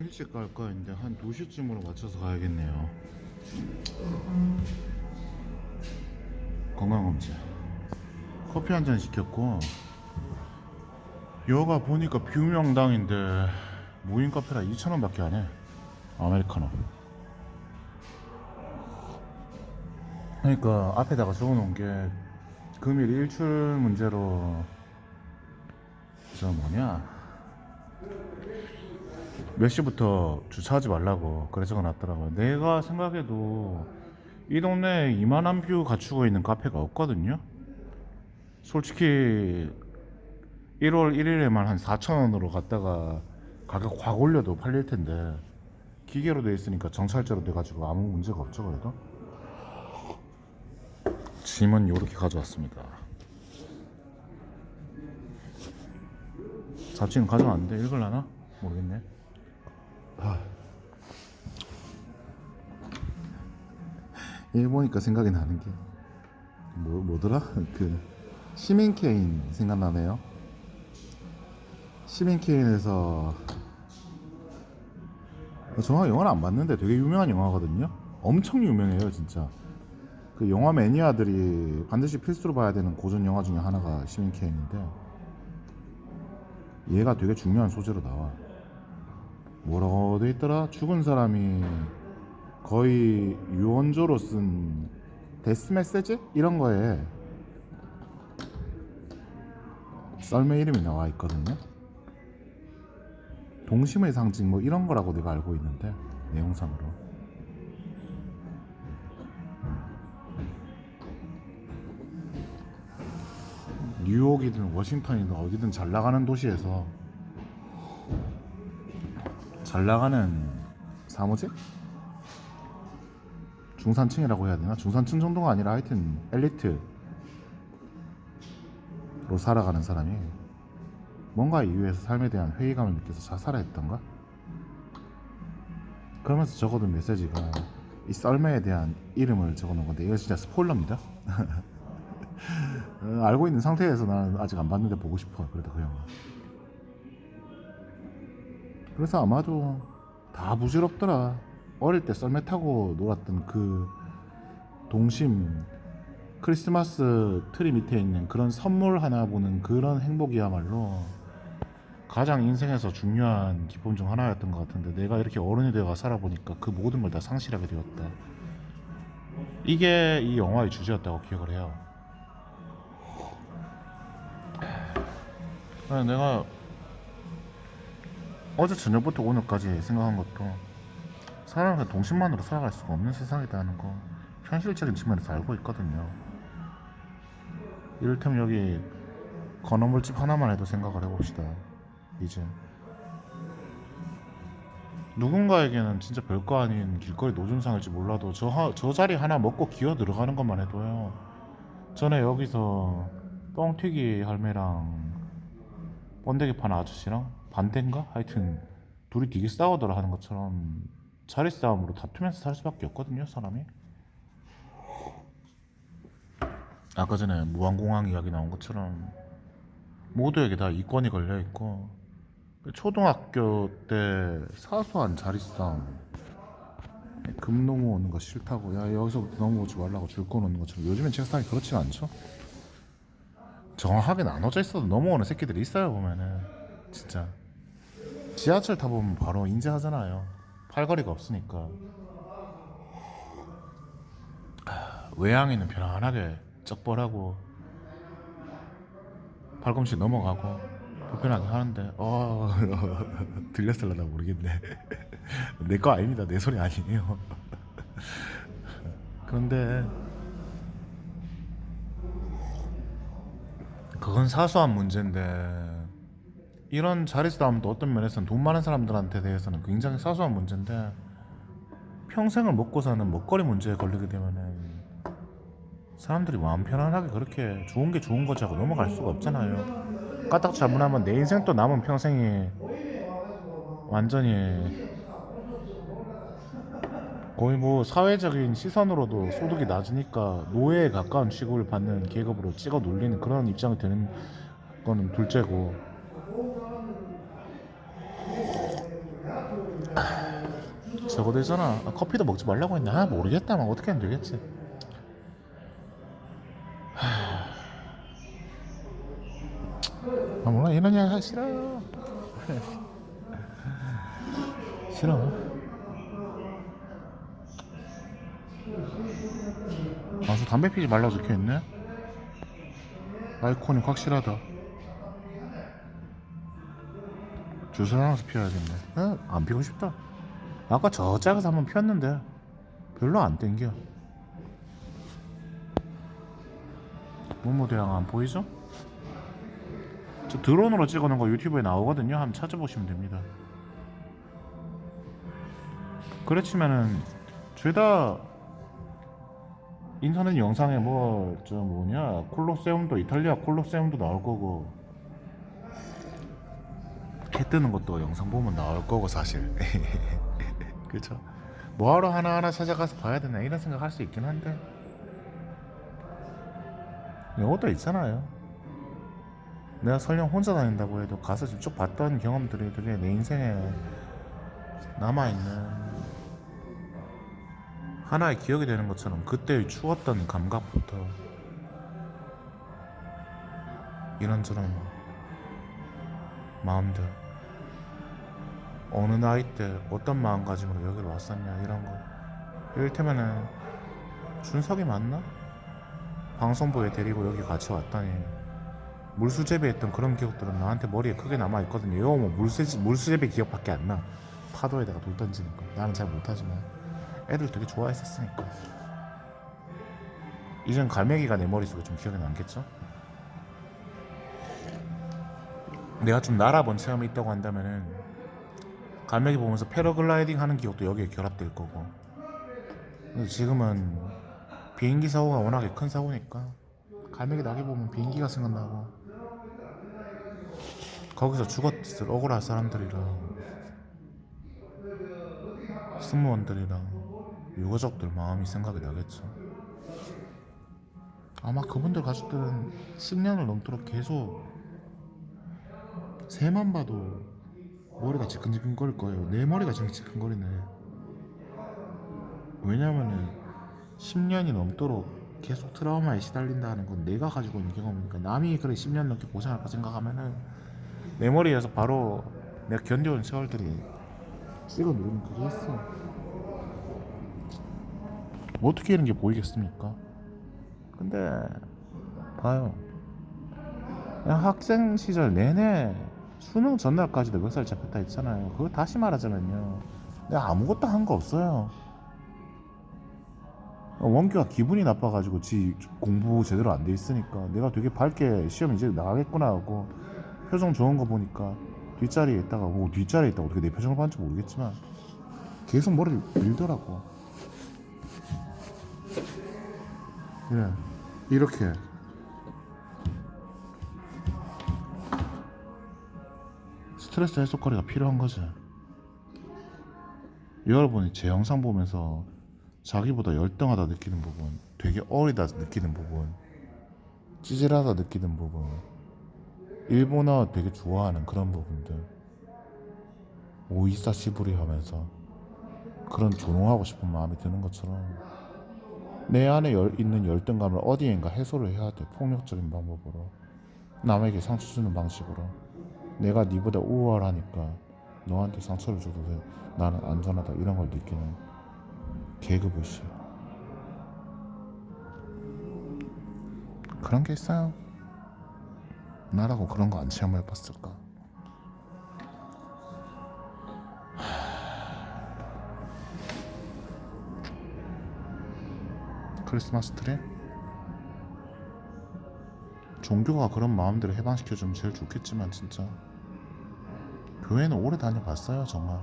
일찍 갈 거인데 한 2시쯤으로 맞춰서 가야겠네요. 건강검진. 커피 한 잔 시켰고 여가 보니까 뷰명당인데 무인 카페라 2,000원 밖에 안 해. 아메리카노. 그러니까 앞에다가 적어놓은 게 금일 일출 문제로 저 뭐냐 몇 시부터 주차하지 말라고 그래 적어놨더라고요. 내가 생각해도 이 동네에 이만한 뷰 갖추고 있는 카페가 없거든요. 솔직히 1월 1일에만 한 4,000원으로 갔다가 가격 확 올려도 팔릴 텐데 기계로 돼 있으니까 정찰제로 돼 가지고 아무 문제가 없죠 그래도 짐은 이렇게 가져왔습니다. 잡지는 가져왔는데 읽을라나? 모르겠네. 아. 이거 보니까 생각이 나는 게 뭐, 뭐더라? 그 시민 케인 생각나네요. 시민 케인에서 정확히 영화는 안 봤는데 되게 유명한 영화거든요. 엄청 유명해요, 진짜. 그 영화 매니아들이 반드시 필수로 봐야 되는 고전 영화 중에 하나가 시민 케인인데 얘가 되게 중요한 소재로 나와. 뭐라고 돼 있더라? 죽은 사람이 거의 유언조로 쓴 데스 메시지 이런 거에 썰매 이름이 나와 있거든요. 동심의 상징 뭐 이런 거라고 내가 알고 있는데 내용상으로. 뉴욕이든 워싱턴이든 어디든 잘 나가는 도시에서 잘 나가는 사무직? 중산층이라고 해야 되나? 중산층 정도가 아니라 하여튼 엘리트로 살아가는 사람이 뭔가 이유에서 삶에 대한 회의감을 느껴서 자살을 했던가? 그러면서 적어둔 메시지가 이 썰매에 대한 이름을 적어놓은 건데 이거 진짜 스포일러입니다. 어, 알고 있는 상태에서 나는 아직 안 봤는데 보고 싶어 그래도 그 영화. 그래서 아마도 다 부질없더라. 어릴 때 썰매 타고 놀았던 그 동심 크리스마스 트리 밑에 있는 그런 선물 하나 보는 그런 행복이야말로 가장 인생에서 중요한 기쁨 중 하나였던 것 같은데 내가 이렇게 어른이 되어 살아보니까 그 모든 걸 다 상실하게 되었다. 이게 이 영화의 주제였다고 기억을 해요. 그래서 내가 어제 저녁부터 오늘까지 생각한 것도 사람은 동심만으로 살아갈 수가 없는 세상이다는 거 현실적인 측면에서 알고 있거든요. 이를테면 여기 건어물집 하나만 해도 생각을 해봅시다. 이제 누군가에게는 진짜 별거 아닌 길거리 노점상일지 몰라도 저, 하- 저 자리 하나 먹고 기어 들어가는 것만 해도요. 전에 여기서 뻥튀기 할매랑 번데기 파는 아저씨랑 반대인가? 하여튼 둘이 되게 싸우더라 하는 것처럼 자리 싸움으로 다투면서 살 수밖에 없거든요 사람이. 아까 전에 무한공항 이야기 나온 것처럼 모두에게 다 이권이 걸려 있고 초등학교 때 사소한 자리 싸움. 금 넘어오는 거 싫다고. 야 여기서 넘어오지 말라고 줄 꺼놓는 것처럼. 요즘엔 책상이 그렇지 않죠. 정확하게 나눠져 있어도 넘어오는 새끼들이 있어요 보면은. 진짜 지하철 타보면 바로 인지하잖아요. 팔거리가 없으니까. 아, 외항에는 편안하게 쩍벌하고 팔꿈치 넘어가고 불편하게 하는데 어 들렸을라나 모르겠네. 내 거 아닙니다. 내 소리 아니에요. 그런데 그건 사소한 문제인데 이런 자리 싸움도 어떤 면에서는 돈 많은 사람들한테 대해서는 굉장히 사소한 문제인데 평생을 먹고 사는 먹거리 문제에 걸리게 되면은 사람들이 마음 편안하게 그렇게 좋은 게 좋은 거지 하고 넘어갈 수가 없잖아요. 까딱 잘못하면 내 인생 또 남은 평생이 완전히 거의 뭐 사회적인 시선으로도 소득이 낮으니까 노예에 가까운 취급을 받는 계급으로 찍어 눌리는 그런 입장이 되는 거는 둘째고 저거 되잖아. 아, 커피도 먹지 말라고 했나 아, 모르겠다. 막 어떻게 하면 되겠지. 아 몰라. 이런 이야기 싫어요. 싫어. 아저 담배 피지 말라고 적혀있네. 아이콘이 확실하다 주술 하나서 피워야겠네 어? 안 피고 싶다. 아까 저 짝에서 한번 피웠는데 별로 안 땡겨. 모모대왕 안 보이죠? 저 드론으로 찍어놓은 거 유튜브에 나오거든요. 한번 찾아보시면 됩니다. 치면은 죄다 인터넷 영상에 뭐 저 뭐냐? 콜로세움도 이탈리아 콜로세움도 나올 거고 해 뜨는 것도 영상 보면 나올 거고 사실. 그죠? 뭐하러 하나하나 찾아가서 봐야 되나 이런 생각 할 수 있긴 한데. 이것도 있잖아요. 내가 설령 혼자 다닌다고 해도 가서 쭉 봤던 경험들이 되게 내 인생에 남아있는 하나의 기억이 되는 것처럼 그때 추웠던 감각부터 이런저런 마음들 어느 나이 때 어떤 마음가짐으로 여기로 왔었냐 이런 거. 이를테면은 준석이 맞나? 방송부에 데리고 여기 같이 왔다니 물수제비했던 그런 기억들은 나한테 머리에 크게 남아있거든요. 이거 뭐 물수, 물수제비 기억밖에 안나. 파도에다가 돌 던지는 거. 나는 잘 못하지만 애들 되게 좋아했었으니까. 이젠 갈매기가 내 머릿속에 좀 기억에 남겠죠? 내가 좀 날아본 체험이 있다고 한다면은 갈매기 보면서 패러글라이딩 하는 기억도 여기에 결합될 거고. 지금은 비행기 사고가 워낙에 큰 사고니까 갈매기 낙이 보면 비행기가 생각나고. 거기서 죽었을 억울한 사람들이랑 승무원들이랑 유가족들 마음이 생각이 나겠죠. 아마 그분들 가족들은 10년을 넘도록 계속 새만 봐도 머리가 지끈지끈거릴 거예요. 내 머리가 지금 지끈거리네. 왜냐면은 10년이 넘도록 계속 트라우마에 시달린다는 건 내가 가지고 있는 경험이니까 남이 그래 10년 넘게 고생할 거 생각하면은 내 머리에서 바로 내가 견뎌온 세월들이 찍어 누르는 그게 있어. 뭐 어떻게 이런 게 보이겠습니까? 근데 봐요. 그냥 학생 시절 내내 수능 전날까지도 몇살 잡혔다 했잖아요. 그거 다시 말하자면요. 내가 아무것도 한 거 없어요. 원규가 기분이 나빠가지고 지 공부 제대로 안 돼 있으니까 내가 되게 밝게 시험 이제 나가겠구나 하고 표정 좋은 거 보니까 뒷자리에 있다가 뭐 뒷자리에 있다가 어떻게 내 표정을 봤는지 모르겠지만 계속 머리를 밀더라고. 예, 이렇게 스트레스 해소거리가 필요한 거지. 여러분이 제 영상 보면서 자기보다 열등하다 느끼는 부분, 되게 어리다 느끼는 부분, 찌질하다 느끼는 부분, 일본어 되게 좋아하는 그런 부분들, 오이사 시부리 하면서 그런 조롱하고 싶은 마음이 드는 것처럼 내 안에 열, 있는 열등감을 어디엔가 해소를 해야 돼. 폭력적인 방법으로. 남에게 상처 주는 방식으로. 내가 니보다 우월하니까 너한테 상처를 줘도 돼. 나는 안전하다. 이런 걸 느끼는 계급의식 그런 게 있어요. 나라고 그런 거 안 체험해봤을까? 크리스마스 트리? 종교가 그런 마음들을 해방시켜주면 제일 좋겠지만 진짜 교회는 오래 다녀봤어요 정말.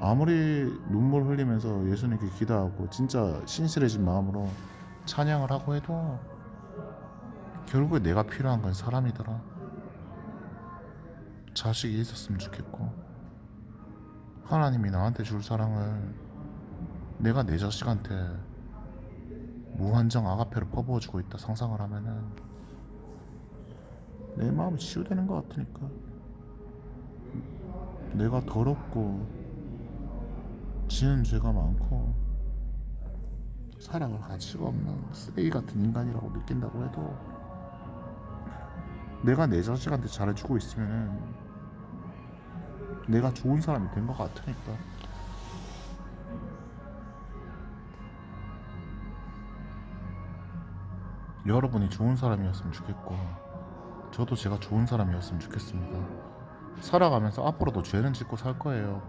아무리 눈물 흘리면서 예수님께 기도하고 진짜 신실해진 마음으로 찬양을 하고 해도 결국에 내가 필요한 건 사람이더라. 자식이 있었으면 좋겠고 하나님이 나한테 줄 사랑을 내가 내 자식한테 무한정 아가페를 퍼부어주고 있다 상상을 하면은 내 마음이 치유되는 것 같으니까. 내가 더럽고 지은 죄가 많고 살아갈 가치가 없는 쓰레기 같은 인간이라고 느낀다고 해도 내가 내 자식한테 잘해주고 있으면 내가 좋은 사람이 된 것 같으니까. 여러분이 좋은 사람이었으면 좋겠고 저도 제가 좋은 사람이었으면 좋겠습니다. 살아가면서 앞으로도 죄는 짓고 살 거예요.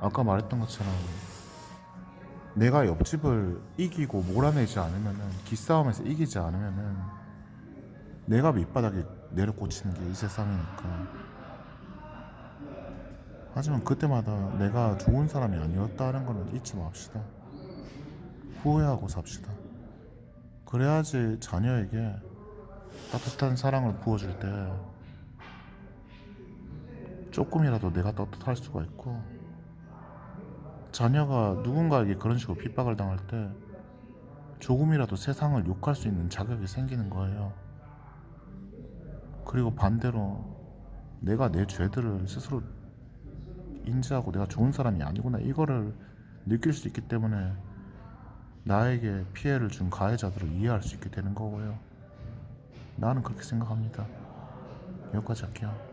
아까 말했던 것처럼 내가 옆집을 이기고 몰아내지 않으면은 기싸움에서 이기지 않으면은 내가 밑바닥에 내려꽂히는 게 이 세상이니까. 하지만 그때마다 내가 좋은 사람이 아니었다는 거는 잊지 맙시다. 후회하고 삽시다. 그래야지 자녀에게 따뜻한 사랑을 부어줄 때 조금이라도 내가 떳떳할 수가 있고 자녀가 누군가에게 그런 식으로 핍박을 당할 때 조금이라도 세상을 욕할 수 있는 자격이 생기는 거예요. 그리고 반대로 내가 내 죄들을 스스로 인지하고 내가 좋은 사람이 아니구나 이거를 느낄 수 있기 때문에 나에게 피해를 준 가해자들을 이해할 수 있게 되는 거고요. 나는 그렇게 생각합니다. 여기까지 할게요.